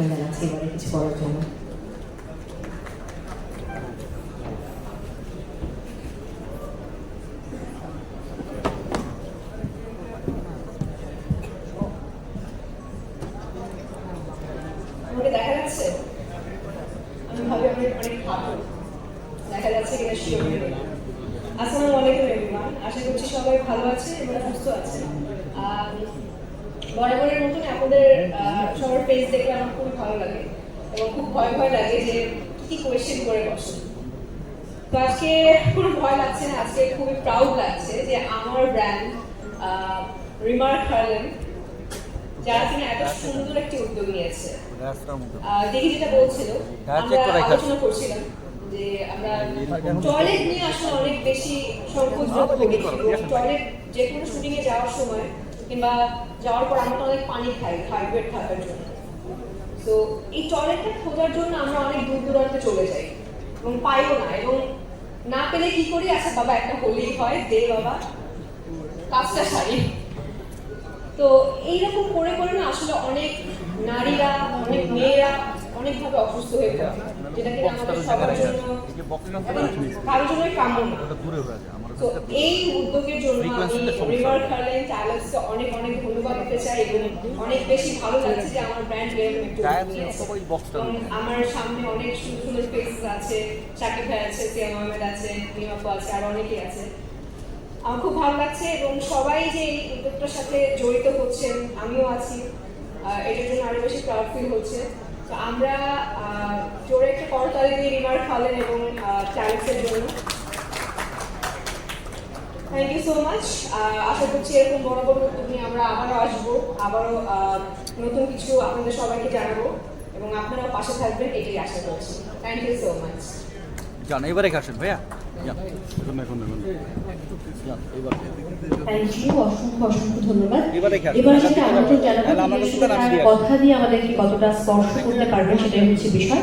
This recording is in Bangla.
আমন্ত্রণ জানাচ্ছি এবারে কিছু করার জন্য। আসসালামু আলাইকুম এভরিওয়ান আশা করছি সবাই ভালো আছে এবং সুস্থ আছে বরাবরের মতন আপনাদের সবার ফেস দেখলে আমার খুবই ভালো লাগে এবং খুব ভয় ভয় লাগে যে কি কোয়েশ্চেন করে বসে। তো আজকে কোনো ভয় লাগছে না আজকে খুবই প্রাউড লাগছে যে আমার ব্র্যান্ড রিমার্ক হার্লেন যারা কিনা এত সুন্দর একটি উদ্যোগ নিয়েছে। দেখি যেটা বলছিল। আমরা। আলোচনা করছিলাম যে আমরা টয়লেট নিয়ে আসলে অনেক বেশি সংকোচ টয়লেট যে কোনো শুটিং এ যাওয়ার সময় কিংবা যাওয়ার পর আমরা তো অনেক পানি খাই হাইড্রেট থাকার জন্য। তো এই টয়লেটটা খোঁজার জন্য আমরা অনেক দূর দূরান্তে চলে যাই এবং পাইও না এবং না পেলে কি করি? আচ্ছা বাবা, একটা হোলি হয়, দে বাবা, কাজটা সারি। তো এইরকম করে করে না আসলে অনেক নারীরা অনেকভাবে অসুস্থ হয়ে পড়ে যেটা কিনা আমাদের সবার জন্য কারোর জন্যই কাম্য না। তো এই উদ্যোগের জন্য আমি রিভার ট্যালেন্টসকে অনেক অনেক ধন্যবাদ দিতে চাই এবং অনেক বেশি ভালো লাগছে যে আমার ব্র্যান্ড এরকম একটু আমার সামনে অনেক সুন্দর সুন্দর ফেসেস আছে শাকিব ভাই আছে সিয়াম আহমেদ আছে নিমাপু আছে আর অনেকেই আছে। আমার খুব ভালো লাগছে এবং সবাই যে এই উদ্যোগটার সাথে জড়িত হচ্ছেন আমিও আছি। এটার জন্য আরও বেশি প্রাউড ফিল হচ্ছে। আমরা জোরে একটা করতালি দিয়ে রিমার খালেন এবং ট্যালেন্টসের জন্য। থ্যাংক ইউ সো মাচ আশা করছি এরকম বড় বড় উদ্যোগ নিয়ে আমরা আবারও আসব, আবারও নতুন কিছু আপনাদের সবাইকে জানাব এবং আপনারাও পাশে থাকবেন, এটাই আশা করছি। থ্যাংক ইউ সো মাচ যান এবারে আসেন ভাইয়া? কথা দিয়ে আমাদেরকে কতটা স্পর্শ করতে পারবে সেটাই হচ্ছে বিষয়।